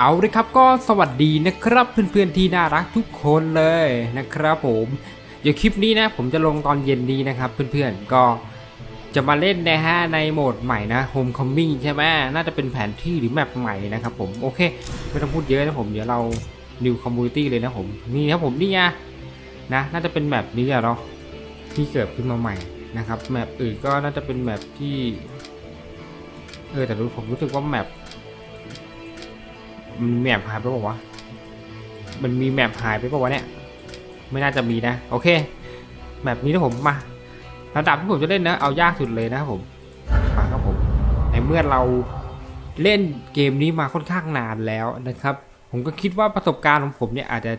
เอาเลยครับก็สวัสดีนะครับเพื่อนๆที่น่ารักทุกคนเลยนะครับผมเดี๋ยวคลิปนี้นะผมจะลงตอนเย็นนี้นะครับเพื่อนๆก็จะมาเล่นนะฮะในโหมดใหม่นะ Homecoming ใช่ไหมน่าจะเป็นแผนที่หรือแมปใหม่นะครับผมโอเคไม่ต้องพูดเยอะนะผมเดี๋ยวเรา New Community เลยนะผมนี่นะผมนี่ไงนะน่าจะเป็นแมปนี้อะเนาะที่เกิดขึ้นมาใหม่นะครับแมปอื่นก็น่าจะเป็นแมปที่เออแต่รู้ผมรู้สึกว่าแมป มันแมปหายไปบอกว่ามันมีแมปหายไปบอกว่าเนี่ย ไม่น่าจะมีนะ โอเคแมปนี้นะผมมาระดับที่ผมจะเล่นนะ เอายากสุดเลยนะผมมาครับผม ในเมื่อเราเล่นเกมนี้มาค่อนข้างนานแล้วนะครับ ผมก็คิดว่าประสบการณ์ของผมเนี่ยอาจจะ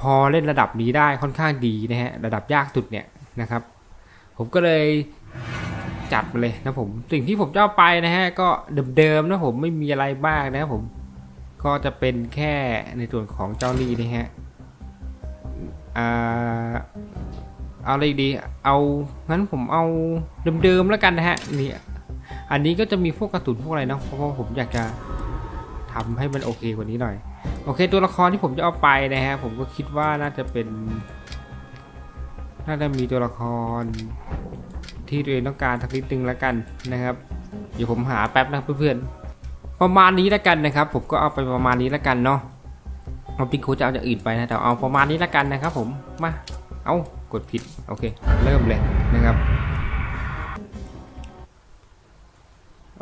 พอเล่นระดับนี้ได้ค่อนข้างดีนะฮะระดับยากสุดเนี่ยนะครับ ผมก็เลยจัดมาเลยนะผม สิ่งที่ผมจะเอาไปนะฮะก็เดิมๆนะผมไม่มีอะไรมากนะครับผม ก็จะเป็นแค่ในส่วนของเจ้านี่นะฮะอ่าเอาอะไรดี เอา งั้นผมเอาเดิมๆแล้วกันนะฮะ นี่ อันนี้ก็จะมีพวกกระสุนพวกอะไรเนาะ เพราะว่าผมอยากจะทำให้มันโอเคกว่านี้หน่อย โอเค ตัวละครที่ผมจะเอาไปนะฮะ ผมก็คิดว่าน่าจะเป็น น่าจะมีตัวละครที่ตัวเองต้องการสักนิดนึงแล้วกันนะครับ เดี๋ยวผมหาแป๊บนะเพื่อนๆ ประมาณนี้แล้วกันนะครับ ผมก็เอาไปประมาณนี้แล้วกันเนาะเอาปิงโคจะเอาจากอื่นไปนะแต่เอาประมาณนี้แล้วกันนะครับ ผมมาเอากดผิดโอเค เริ่มเลยนะครับ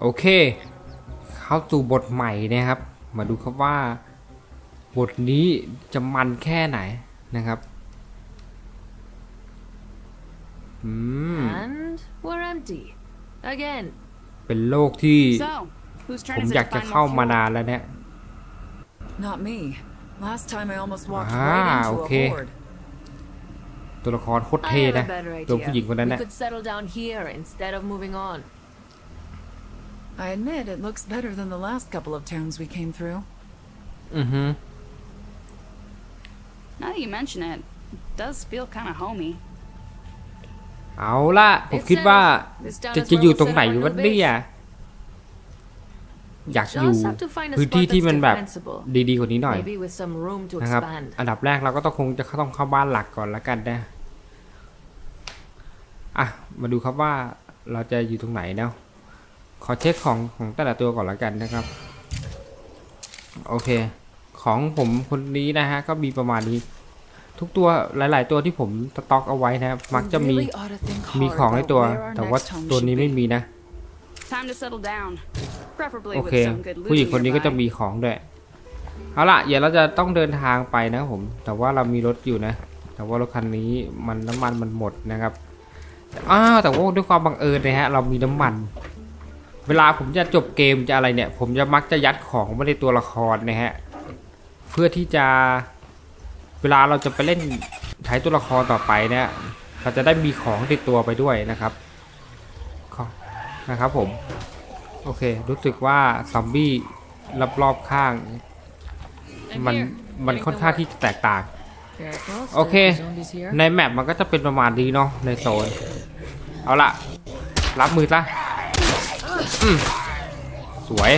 โอเค เข้าสู่บทใหม่นะครับ มาดูครับว่า บทนี้จะมันแค่ไหนนะครับอืม And we're empty. Again. เป็นโลกที่ So, whose ผ turn ม is อยา it ก to จะ find เข้า more มา fuel? นานแล้วเนี่ย Not me. Last time I almost walked Ah, right into okay. a horde. ตัวละครโคตร I เท่ have นะ a better ตัวผู้หญิง idea. คนนั้น We น่ะ could settle down here instead of moving on. I admit it looks better than the last couple of towns we came through. อือฮึ Now that you mention it, it does feel kind of homey. เอาล่ะ ผมคิดว่า This town จะ is จะ where อยู่ we'll ตรงไหน set อยู่ our วะ new เนี่ย base. อยากอยู่ Just have to find a พื้น spot ที่ที่ that's มันแบบ defensible. ดีๆกว่านี้หน่อย Maybe with some room to นะครับ expand. อันดับแรกเราก็ต้องคงจะต้องเข้าบ้านหลักก่อนละกันนะอะมาดูครับว่าเราจะอยู่ตรงไหนเนาะขอเช็คของของแต่ละตัวก่อนละกันนะครับ โอเค ของผมคนนี้นะฮะก็มีประมาณนี้ ทุกตัวหลาย ๆ ตัวที่ผมสต็อกเอาไว้นะครับมัก We จะมี really ought to think มี hard ของใน about ตัว where our แต่ว่า next home ตัว should นี้ be. ไม่มีนะ Time to settle down. Preferably โอ with เค some good ผู้หญิง loot คนนี้ก็จะ nearby. มีของด้วย เอาล่ะ เดี๋ยวเราจะต้องเดินทางไปนะครับผม แต่ว่าเรามีรถอยู่นะ แต่ว่ารถคันนี้มันน้ำมันมันหมดนะครับ อ้าว แต่ว่าด้วยความบังเอิญนะฮะ เรามีน้ำมัน เวลาผมจะจบเกมจะอะไรเนี่ย ผมจะมักจะยัดของไว้ในตัวละครนะฮะ เพื่อที่จะ เวลาเราจะไปเล่นใช้ตัวละครต่อไปเนี่ย เราจะได้มีของติดตัวไปด้วยนะครับของ นะครับผม โอเค รู้สึกว่าซอมบี้รอบๆข้าง And มัน here, มันค่อนข้างที่จะแตกต่าง Careful, still Okay. have zombies here. ในแมปมันก็จะเป็นประมาณนี้เนาะในโซน เอาละรับมือซะอืมสวย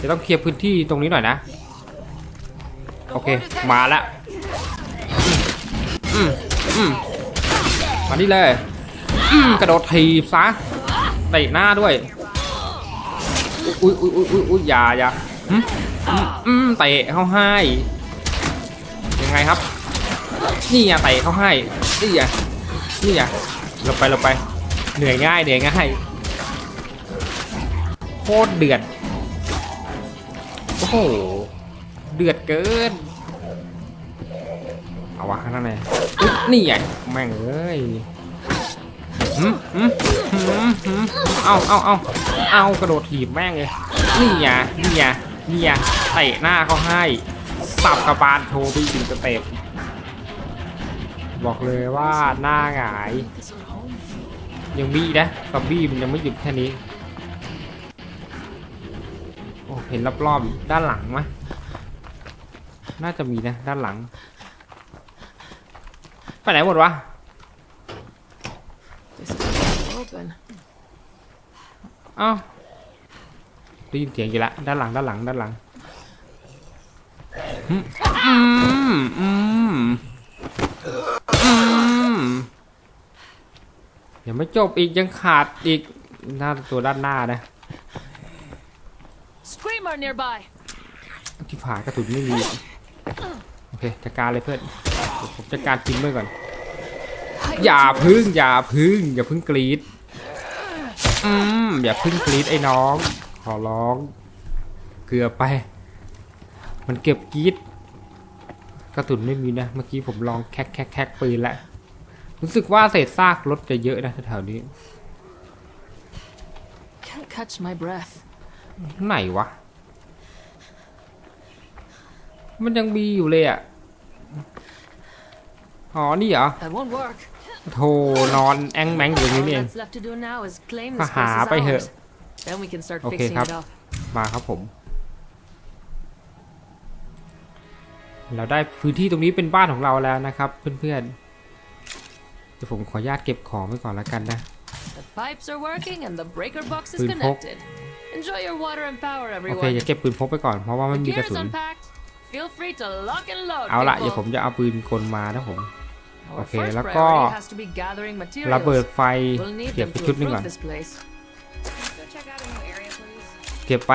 จะต้องเคลียร์พื้นที่ตรงนี้หน่อยนะ โอเค มาแล้วอืมอืมมานี่เลยอืมกระโดดทีบซะ เตะหน้าด้วย อุ้ยอุ้ยอุ้ยอุ้ยอุ้ยอย่าอย่าอืมเตะเข้าให้ ยังไงครับ นี่อะเตะเข้าให้ นี่อะนี่อะเราไปเราไป เหนื่อยง่ายเหนื่อยง่าย โคตรเดือด โอ้โห เดือดเกิน เอาวะข้างหน้าเลยอุ๊ยนี่ไงแม่งเอ้ย หืมหืมหืมหืมเอาเอาเอาเอากระโดดถีบแม่งเลยนี่ไงนี่ไงนี่ไงเตะหน้าเขาให้สับกระบาลโชว์ไปถึงสเต็ปบอกเลยว่าหน้าหงาย ยังมีนะซอมบี้มันยังไม่หยุดแค่นี้โอ้เห็นรอบๆด้านหลังไหมน่าจะมีนะด้านหลัง ไปไหนหมดวะ is open. อ้าวได้ยินเสียงอีกแล้วด้านหลังด้านหลังด้านหลังอืมอืมอืมอืมยังไม่จบอีกยังขาดอีกหน้าตัวด้านหน้านะ Screamer nearby. ที่ผ่านกระสุนไม่มี โอเคจัดการเลยเพื่อนเดี๋ยวผมจัดการจิมเมอร์ก่อน อย่าพึ่งอย่าพึ่ง อย่าพึ่งกรีดอืมอย่าพึ่งกรีดไอ้น้อง ขอร้อง เกือบไป มันเก็บกรีดกระสุนไม่มีนะเมื่อกี้ผมลองแคกแคกแคกปืนแล้วรู้สึกว่าเศษซากรถจะเยอะนะแถวๆนี้ Can't catch my breath. ไหนวะ มันยังมีอยู่เลยอะ อ๋อ นี่เหรอ That won't work. โทรนอนแองแมงอยู่ตรง All นี้นี่เอง that's left to do now is claim ก็ this หา place ไป is เถอะ ours. Then we can start โอเค fixing ครับ it up. มาครับผม เราได้พื้นที่ตรงนี้เป็นบ้านของเราแล้วนะครับ เพื่อนๆ เดี๋ยวผมขออนุญาตเก็บของไว้ก่อนแล้วกันนะ The pipes are working and the breaker box is ปืนพก connected. Enjoy your water and power, โอเค everyone. อย่าเก็บปืนพกไปก่อนเพราะว่าไม่ The มีก gear ระสุ is น unpacked. Feel free to lock and load. เอาละ people. เดี๋ยวผมจะเอาปืนกลมานะผม Our Okay, first แล้วก็ priority has to be gathering ระเบิด materials. ไฟ We'll need เก็บ them ไป to ชุดหนึงก่อน improve this place. Go check out a new area, please. เก็บไป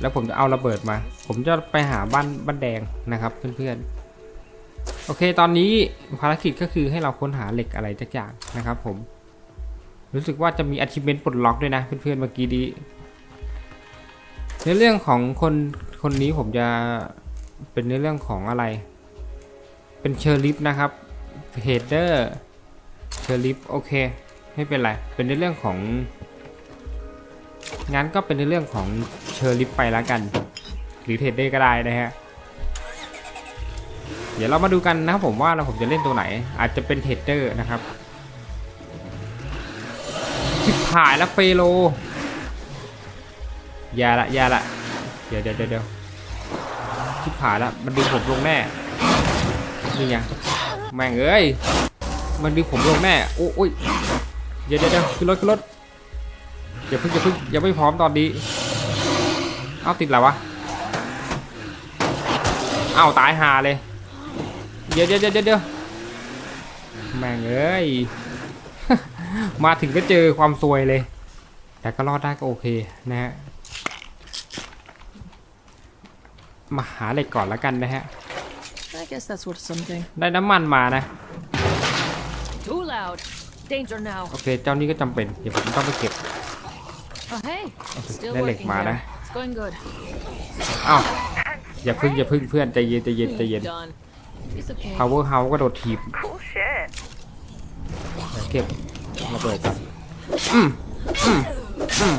แล้วผมจะเอาระเบิดมา ผมจะไปหาบ้านบ้านแดงนะครับเพื่อนๆ โอเค ตอนนี้ภารกิจก็คือให้เราค้นหาเหล็กอะไรสักอย่างนะครับผม รู้สึกว่าจะมี achievement ปลดล็อกด้วยนะ เพื่อนๆ เมื่อกี้ดี ในเรื่องของคนคนนี้ผมจะเป็นในเรื่องของอะไร เป็นเชอร์ลิฟนะครับ เฮดเดอร์เชอร์ลิฟโอเคไม่เป็นไร เป็นในเรื่องของงั้นก็เป็นในเรื่องของเชอร์ลิฟไปแล้วกัน หรือเทดเดอร์ก็ได้นะฮะเดี๋ยวเรามาดูกันนะครับผมว่าเราผมจะเล่นตัวไหน อาจจะเป็นเทดเดอร์นะครับชิบหายแล้วเฟโลอย่าละอย่าละเดี๋ยวเดี๋ยวเดี๋ยวเดี๋ยวชิบหายแล้วมันดึงผมลงแน่นี่ไง แม่งเอ้ย มันดึงผมลงแน่โอ้โอ้ยเดี๋ยวเดี๋ยวขึ้นรถขึ้นรถอย่าเพิ่งอย่าเพิ่งยังไม่พร้อมตอนนี้เอาติดแล้ววะเอาตายหาเลย เดี๋ยวเดี๋ยวเดี๋ยวเดี๋ยวแม่งเอ้ย มาถึงก็เจอความซวยเลย แต่ก็รอดได้ก็โอเคนะฮะ มาหาเหล็กก่อนแล้วกันนะฮะ guess that's worth something. ได้น้ำมันมานะ Too loud. Danger now. โอเค เจ้านี้ก็จำเป็น เดี๋ยวผมต้องไปเก็บ Oh, hey. It's still ได้เหล็ก working มานะ here. It's going good. อ้าวอย่าพึ่งอย่าพึ่งเพื่อนใจเย็นใจเย็นใจเย็น Done. It's okay. power house ก็โดดถีบเดี๋ยวเก็บระเบิดก่อนอืมอืมอืม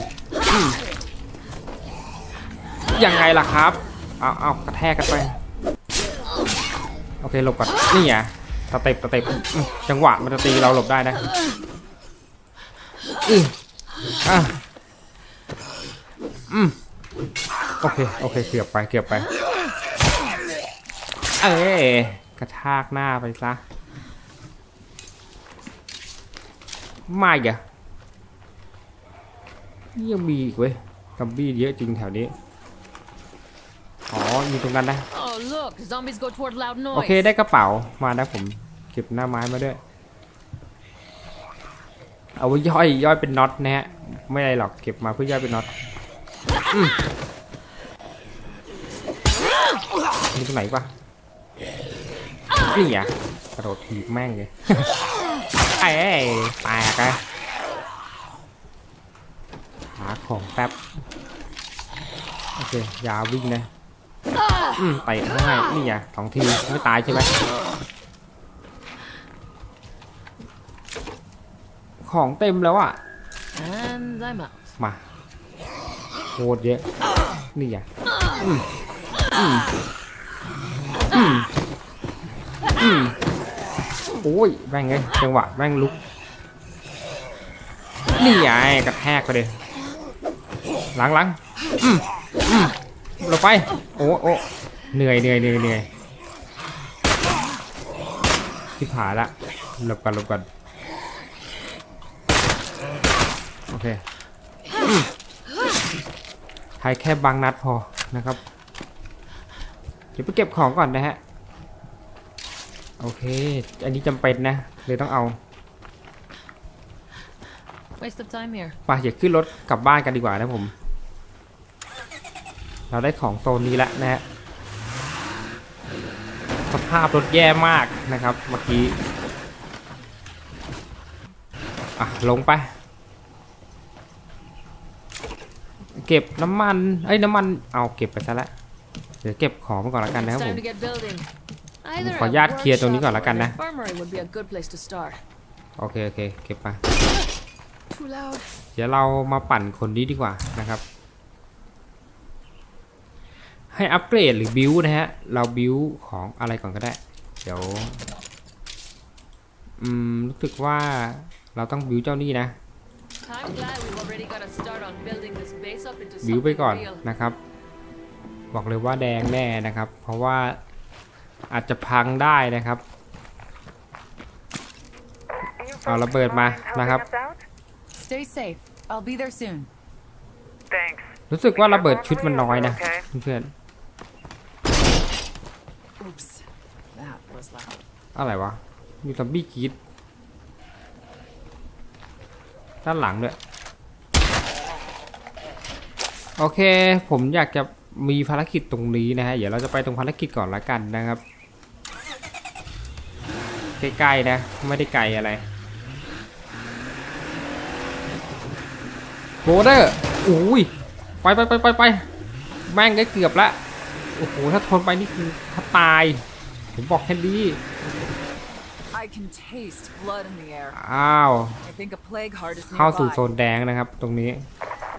อืมยังไงล่ะครับ เอาเอากระแทกกันไป โอเคหลบก่อนนี่ไงสเต็ปสเต็ปจังหวะมันจะตีเราหลบได้นะอือะอืมโอเคโอเคเกือบไปเกือบไป เอ้กระทากหน้าไปซะไม่อะยังมีอีกเว้ยกัมบี้เยอะจริงแถวนี้ อ๋ออยู่ตรงนั้นนะ look. Zombies go toward loud โอ noise. เคได้กระเป๋ามานะผมเก็บหน้าไม้มาด้วย เอาไว้ย่อยย่อยเป็นน็อตนะฮะไม่อะไรหรอกเก็บมาเพื่อย่อยเป็นน็อตอืมมีตรงไหนปะนี่อะกระโดดถีบแม่งเลย ไอ้แตกอะหาของแป๊บโอเคอยาวิ่งนะ อืมเตะง่ายนี่ไงสองทีไม่ตายใช่ไหมของเต็มแล้วอะ And I'm out. มาโคตรเยอะ นี่ไงอืมอืมอืมอืมโอ้ยแม่งไงจังหวะแม่งลุก นี่ไงกระแทกไปเลยหลังหลังอืมอืม เราไป โอ้โอ้เหนื่อยเหนื่อยเหนื่อยเหนื่อยที่ผายละหลบกันหลบกันโอเคอืมใช้แค่บางนัดพอนะครับโยเดี๋ยวไปเก็บของก่อนนะฮะ โอเค อันนี้จำเป็นนะ เลยต้องเอา Waste of time here. ไปอย่าขึ้นรถกลับบ้านกันดีกว่านะผม เราได้ของโซนนี้แล้วนะฮะสภาพรถแย่มากนะครับเมื่อกี้อะลงไป เก็บน้ำมัน เอ้ยน้ำมันเอาเก็บไปซะละเดี๋ยวเก็บของมาก่อนแล้วกันนะครับ It's ผ time ม to get building. Either ขออนุญาตเคลียร์ตรงนี้ก่อนแล้วกันนะ a Infirmary would be a good place to start. โอเคโอเคเก็บไป Too loud. เดี๋ยวเรามาปั่นคนนี้ดีกว่านะครับ ให้อัปเกรดหรือบิวนะฮะ เราบิวของอะไรก่อนก็ได้ เดี๋ยว อืม รู้สึกว่าเราต้องบิวเจ้านี่นะ I'm glad we've already got a start on building this base up into บิวไป something ก่อน real. นะครับ บอกเลยว่าแดงแน่นะครับ เพราะว่าอาจจะพังได้นะครับ เอาระเบิดมานะครับ Stay safe. I'll be there soon. Thanks. รู้สึกว่าระเบิดชุดมันน้อยนะเพื่อน Oops. That was loud. อะไรวะ มีซอมบี้กรีดด้านหลังด้วย โอเค ผมอยากจะมีภารกิจตรงนี้นะฮะ เดี๋ยวเราจะไปตรงภารกิจก่อนละกันนะครับ ใกล้ๆนะ ไม่ได้ไกลอะไรโบเดอร์อุ้ย ไปไปไปไปไปแม่งได้เกือบละ โอ้โห ถ้าทนไปนี่คือถ้าตาย ผมบอกแค่นี้ I can taste blood in the air. อ้าว I think a plague heart is เข้าสู่โซ nearby. นแดงนะครับ ตรงนี้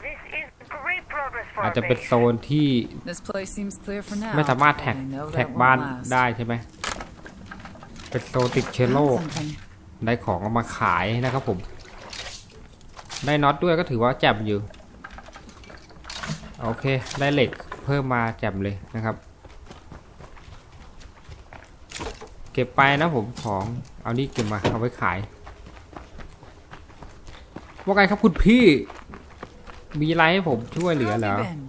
This is great progress for อาจ our จะเป็น base. โซนที่ This place seems clear for now. ไม่สามารถแท็ก but I know แท็ก that บ้าน won't last. ได้ใช่ไหม เป็นโซนติดเชื้อโร Found ค something. ได้ของเอามาขายนะครับผม ได้น็อตด้วยก็ถือว่าแจ่มอยู่ โอเค ได้เหล็ก เพิ่มมาแจ่มเลยนะครับ เก็บไปนะผมของเอานี่เก็บมาเอาไว้ขายว่าไงครับคุณพี่ มีอะไรให้ผมช่วยเหลือ Where เหร have อ you been?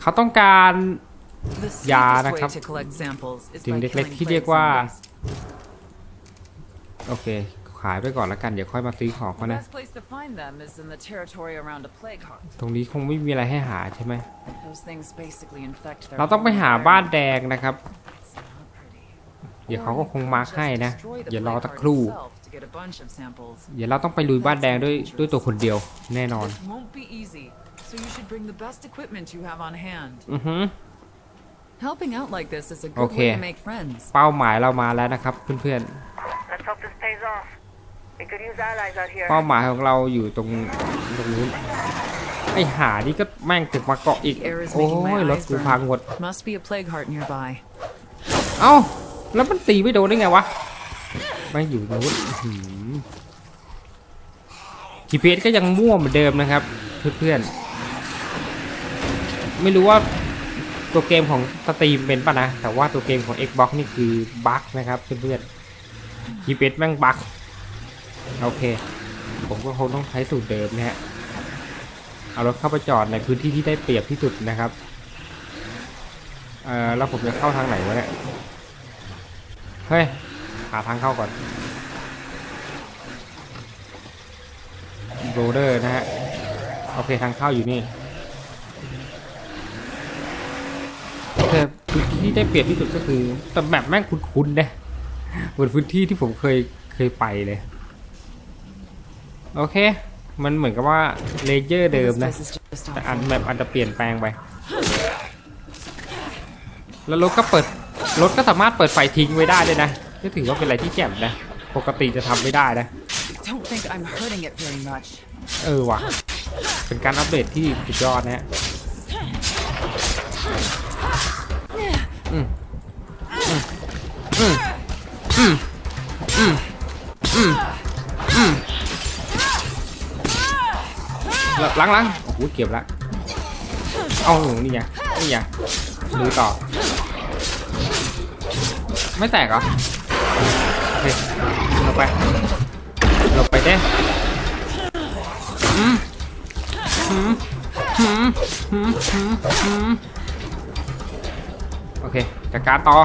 เขาต้องการ The ยา safest นะครับ way to collect samples is สิ่ง by เล็ก killing ๆที่เรียก plague ว่า zombies. โอเคขายไปก่อนแล้วกันเดี๋ยวค่อยมาซื้อของ The เขานะ best place to find them is in the territory around a plague heart. ตรงนี้คงไม่มีอะไรให้หาใช่ไหม Those things basically infect their เราต้องไป whole หาบ้าน environment. แดงนะครับ It's not pretty. เดี๋ยวเขาก็คง Or มาร์ค just ให้นะ destroy the อย่ารอ plague สัก heart ครู่ itself to get a bunch of samples. เดี๋ยวเราต้องไปลุยบ้านแดงด้วยด้วยตัวคนเดียวแน่นอน This won't be easy, so you should bring the best equipment you have on hand. อือฮึ Helping out like this is a good Okay. way to make friends. เป้าหมายเรามาแล้วนะครับเพื่อน Let's hope this pays off. We could use allies out ๆ here. เป้าหมายของเราอยู่ตรงตรงนู้นไอหานี่ก็แม่งตึกมาเกาะอีก The air is โอ้ making my ยรถ eyes กูพัง burn. หมด Must be a plague heart nearby. เอ้าแล้วมันตีไม่โดนได้ไงวะไม่งอยู่นู้นอื้อหือ GPS ก็ยังมั่วเหมือนเดิมนะครับ เพื่อนๆ ไม่รู้ว่าตัวเกมของสตรีมเป็นป่ะนะ แต่ว่าตัวเกมของ Xbox นี่คือบั๊กนะครับเพื่อนๆ GPS แม่งบั๊ก โอเค ผมก็คงต้องใช้สูตรเดิมนะฮะเอารถเข้าไปจอดในพื้นที่ที่ได้เปรียบที่สุดนะครับเออแล้วผมจะเข้าทางไหนวะเนี่ยเฮ้ยหาทางเข้าก่อนโรเดอร์นะฮะโอเคทางเข้าอยู่นี่โอพื้นที่ที่ได้เปรียบที่สุดก็คือแต่แบบแม่งคุ้นๆนะเหมือนพื้นที่ที่ผมเคยเคยไปเลย โอเค มันเหมือนกับว่าเลเยอร์เดิม This นะ place is just แต่ off อัน road. แบบอาจจะเปลี่ยนแปลงไป แล้วรถก็เปิด รถก็สามารถเปิดไฟทิ้งไว้ได้ด้วยนะก็ถือว่าเป็นอะไรที่แจ่มนะ ปกติจะทำไม่ได้นะ Don't think I'm hurting it very much. เออว่ะ เป็นการอัปเดตที่สุดยอดนะฮะอืมอืมอืม หลังหลังโอ้โหเก็บละเอาหนูนี่ไงนี่ไงดูต่อ ไม่แตกเหรอโอเคเราไปเราไปเด้อืมอืมอืมอืมอืมอืมโอเคเคจัดการต่อ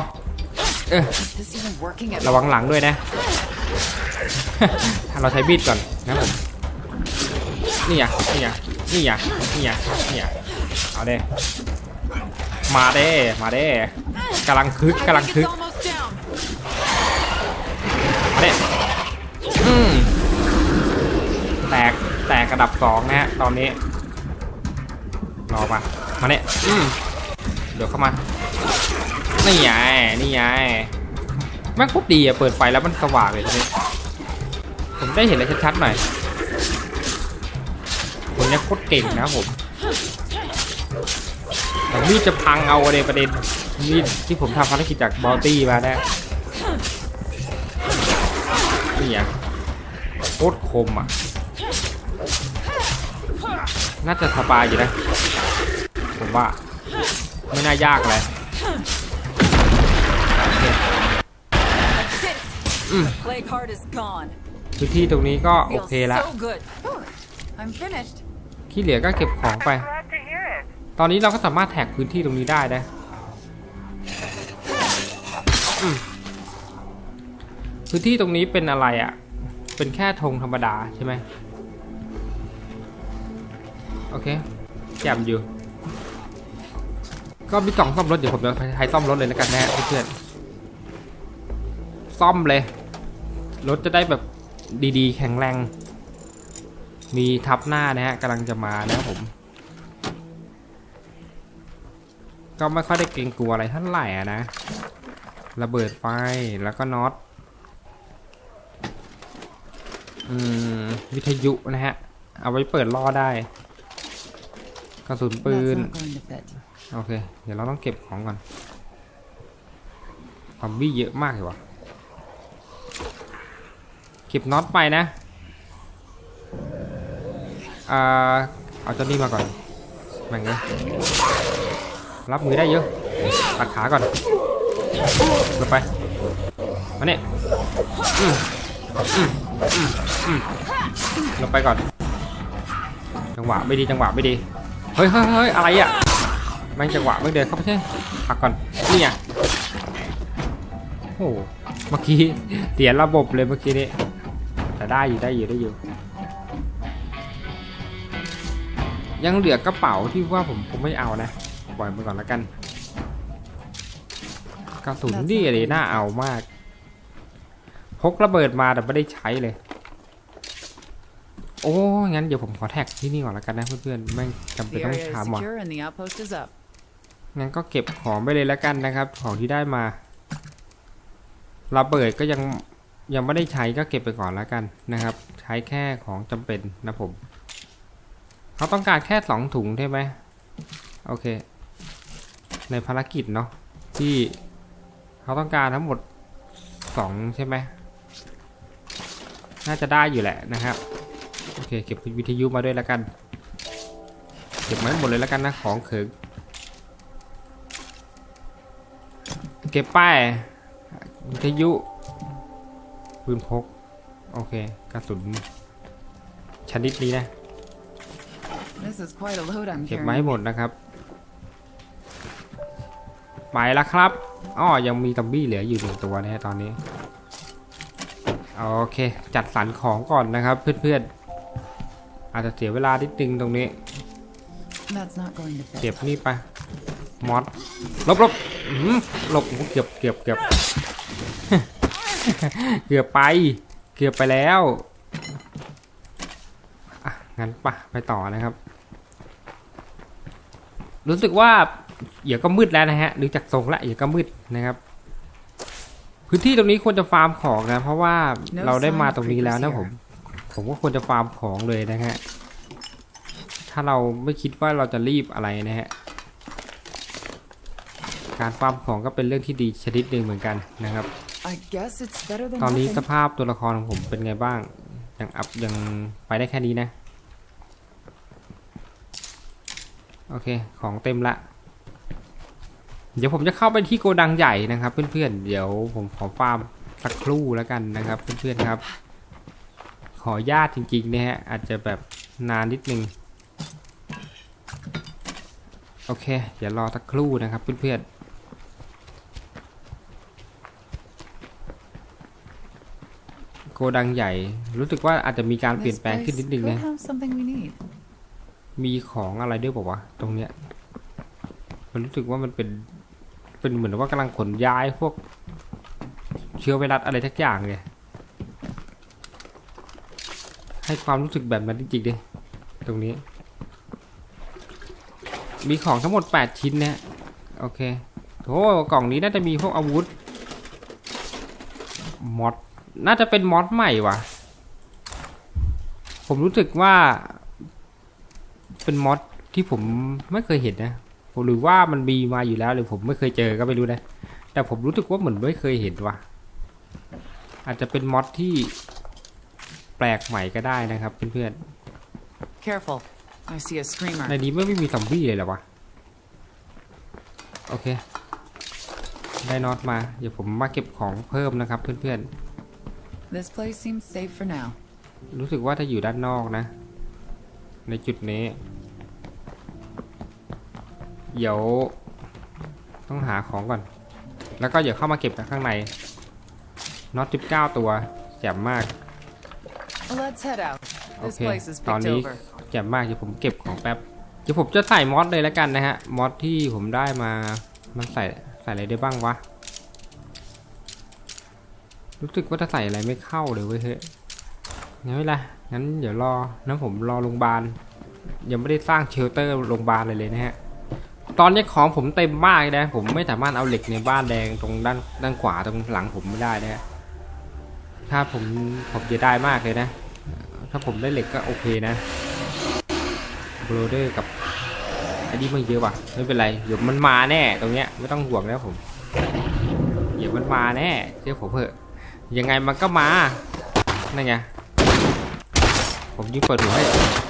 เออ Is this even working at ระวังหลังด้วยนะถ้าเราใช้มีดก่อนนะครับผม นี่อะนี่อะนี่อะนี่อะนี่อะเอาเด้มาเด้มาเด้กำลังคึกกำลังคึกมาเด้อืมแตกแตกกระดับสองนะฮะตอนนี้รอมามาเนี่ยอืมเดี๋ยวเข้ามานี่ไงนี่ไงแม่งโคตรดีอะเปิดไฟแล้วมันสว่างเลยทีนี้ผมได้เห็นอะไรชัดๆหน่อย นี้โคตรเก่งนะผมแต่มีดจะพังเอาเลยประเด็นมีดที่ผมทำภารกิจจากบอลตี้มาแน่นี่อะโคตรคมอะ น่าจะสบายอยู่นะ ผมว่า ไม่น่ายากเลยพื้นที่ตรงนี้ก็โอเคละ ที่เหลือก็เก็บของไป ตอนนี้เราก็สามารถแท็กพื้นที่ตรงนี้ได้นะพื้นที่ตรงนี้เป็นอะไรอะ่ะ เป็นแค่ธงธรรมดาใช่ไหมโอเคแจมอยู่ ก็มีกล่องซ่อมรถเดี๋ยวผมจะใช้ซ่อมรถเลยแล้วกันนะเพื่อนซ่อมเลย รถจะได้แบบดีๆ แข็งแรง มีทับหน้านะฮะกำลังจะมานะครับผม ก็ไม่ค่อยได้เกรงกลัวอะไรเท่าไหร่อะนะ ระเบิดไฟแล้วก็น็อตอืมวิทยุนะฮะ เอาไว้เปิดล่อได้ กระสุนปืน โอเค เดี๋ยวเราต้องเก็บของก่อนซอมบี้เยอะมากเลยวะเก็บน็อตไปนะ อ่าเอาเจ้านี่มาก่อนแม่งเลยรับมือได้เยอะตัดขาก่อนลงไปมาเนี่ยอืมอืมอืมลงไปก่อน จังหวะไม่ดีจังหวะไม่ดีเฮ้ยเฮ้ยเฮ้ยอะไรอะแม่งจังหวะไม่เดินเข้าไปใช่พักก่อนนี่ไงโอ้เมื่อกี้เสียระบบเลยเมื่อกี้นี้แต่ได้อยู่ได้อยู่ได้อยู่ ยังเหลือกระเป๋าที่ว่าผมผมไม่เอานะปล่อยมันก่อนแล้วกัน กระสุนนี่เลยน่าเอามาก พกระเบิดมาแต่ไม่ได้ใช้เลย โอ้งั้นเดี๋ยวผมขอแท็กที่นี่ก่อนแล้วกันนะเพื่อนๆแม่งจำเป็น The ต้อง area is ทำว่ะ secure and the outpost is up. งั้นก็เก็บของไปเลยแล้วกันนะครับ ของที่ได้มาระเบิดก็ยังยังไม่ได้ใช้ก็เก็บไปก่อนแล้วกันนะครับ ใช้แค่ของจำเป็นนะผม เขาต้องการแค่สองถุงใช่ไหมโอเค ในภารกิจเนาะที่เขาต้องการทั้งหมดสองใช่ไหมน่าจะได้อยู่แหละนะครับโอเคเก็บวิทยุมาด้วยแล้วกัน เก็บมาหมดเลยแล้วกันนะของเขิงเก็บป้ายวิทยุปืนพก โอเค กระสุนชนิดนี้นะ is quite a load I'm เก็บมาให้ carrying. หมดนะครับ ไปแล้วครับอ้อยังมีตัมบี้เหลืออยู่หนึ่งตัวนะฮะตอนนี้ โอเค จัดสรรของก่อนนะครับ เพื่อนๆ อาจจะเสียเวลานิดนึงตรงนี้ That's not going to เก็ fit. บนี่ไป มอสหลบหลบอื้อหือหลบโอ้โหเกือบเกือบเกือบ เกือบไป เกือบไปแล้ว อะ งั้นปะไปต่อนะครับ รู้สึกว่าเดี๋ยวก็มืดแล้วนะฮะดูจากทรงแล้วเดี๋ยวก็มืดนะครับ พื้นที่ตรงนี้ควรจะฟาร์มของนะ เพราะว่าเราได้มาตรงนี้แล้วนะผมผมก็ควรจะฟาร์มของเลยนะฮะถ้าเราไม่คิดว่าเราจะรีบอะไรนะฮะการฟาร์มของก็เป็นเรื่องที่ดีชนิดหนึ่งเหมือนกันนะครับ I guess it's better than ตอนนี้ nothing. สภาพตัวละครของผมเป็นไงบ้างยังอัพยังไปได้แค่นี้นะ โอเค ของเต็มละ เดี๋ยวผมจะเข้าไปที่โกดังใหญ่นะครับเพื่อนๆ เดี๋ยวผมขอฟาร์มสักครู่แล้วกันนะครับเพื่อนๆครับ ขอญาตจริงๆนะฮะอาจจะแบบนานนิดนึง โอเค เดี๋ยวรอสักครู่นะครับเพื่อนๆโกดังใหญ่ รู้สึกว่าอาจจะมีการเปลี่ยนแปลงขึ้นนิดนึงนะ มีของอะไรด้วยบอกว่าตรงเนี้ย มันรู้สึกว่ามันเป็น เป็นเหมือนว่ากำลังขนย้ายพวก เชื้อไวรัสอะไรทักอย่างเลยให้ความรู้สึกแบบนั้นจริงๆดิตรงนี้ มีของทั้งหมด 8 ชิ้นเนี่ยโอเคโอ้กล่องนี้น่าจะมีพวกอาวุธมอดน่าจะเป็นมอดใหม่ว่ะ ผมรู้สึกว่า เป็นมอดที่ผมไม่เคยเห็นนะหรือว่ามันมีมาอยู่แล้วหรือผมไม่เคยเจอก็ไม่รู้นะ แต่ผมรู้สึกว่าเหมือนไม่เคยเห็นว่ะ อาจจะเป็นมอดที่แปลกใหม่ก็ได้นะครับเพื่อน Careful. I see a ๆ screamer. ในนี้ไม่ไม่มีซอมบี้เลยเหรอวะ โอเค ได้น็อตมา เดี๋ยวผมมาเก็บของเพิ่มนะครับเพื่อน This place seems safe for now. ๆรู้สึกว่าถ้าอยู่ด้านนอกนะ ในจุดนี้ เดี๋ยว ต้องหาของก่อน แล้วก็เดี๋ยวเข้ามาเก็บกันข้างในน็อต19ตัวแจ่มมาก Let's head out. This Okay, place is ตอน picked นี้ over. แจ่มมากเดี๋ยวผมเก็บของแป๊บ เดี๋ยวผมจะใส่มอสเลยแล้วกันนะฮะ มอสที่ผมได้มา มันใส่ใส่อะไรได้บ้างวะ รู้สึกว่าจะใส่อะไรไม่เข้าเลยเว้ยเฮ้ยงั้นไม่เป็นไรงั้นเดี๋ยวรอนั้นผมรอโรงพยาบาล ยังไม่ได้สร้างเชลเตอร์โรงพยาบาลเลยเลยนะฮะ ตอนนี้ของผมเต็มมากเลยนะผมไม่สามารถเอาเหล็กในบ้านแดงตรงด้านด้านขวาตรงหลังผมไม่ได้นะถ้าผมผมจะได้มากเลยนะ ถ้าผมได้เหล็กก็โอเคนะโบรเดอร์กับอันนี้มันเยอะว่ะไม่เป็นไรเดี๋ยวมันมาแน่ตรงเนี้ยไม่ต้องห่วงนะผมเดี๋ยวมันมาแน่เชื่อผมเถอะยังไงมันก็มานั่นไงผมยิงเปิดหัวให้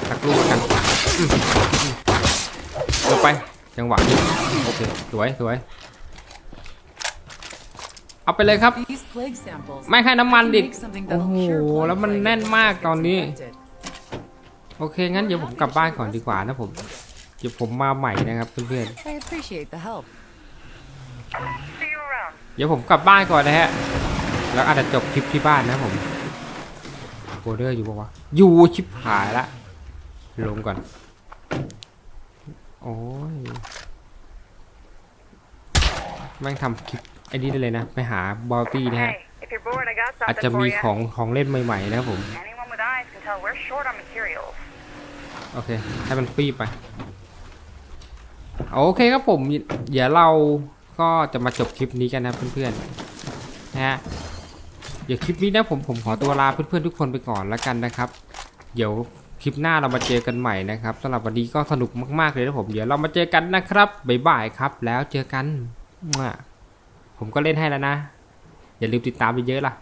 สักลูกกันลงไป จังหวะนี้โอเคสวยสวยเอาไปเลยครับ These plague samples. ไม่ให้น้ำมัน can ดิ make something โอ้ that'll โห cure blood แล้วมัน plague แน่น if มาก it ตอนนี้ gets infected. โอเค งั้นเดี๋ยวผมกลับบ้านก่อนดีกว่านะผม เดี๋ยวผมมาใหม่นะครับเพื่อน I appreciate the help. See you around. ๆเดี๋ยวผมกลับบ้านก่อนนะฮะ แล้วอาจจะจบคลิปที่บ้านนะผมโบเดอร์อยู่ปะวะอยู่ชิบหายละลงก่อน โอ้ยแม่งทำคลิปไอ้นี่ได้เลยนะ ไปหาบอลตี้นะฮะ Hey, if you're bored, I got อาจ something จะ for มี you. ของของเล่นใหม่ ๆ นะครับผม Anyone with eyes can tell we're short on materials. โอเค ให้มันฟรีไป โอเคครับผม เดี๋ยวเราก็จะมาจบคลิปนี้กันนะเพื่อนๆ นะฮะ เดี๋ยวคลิปนี้นะผมผมขอตัวลาเพื่อนๆทุกคนไปก่อนแล้วกันนะครับ เดี๋ยว คลิปหน้าเรามาเจอกันใหม่นะครับสำหรับวันนี้ก็สนุกมากๆเลยนะผมเดี๋ยวเรามาเจอกันนะครับบ๊ายบายครับ แล้วเจอกันผมก็เล่นให้แล้วนะ อย่าลืมติดตามไปเยอะๆล่ะ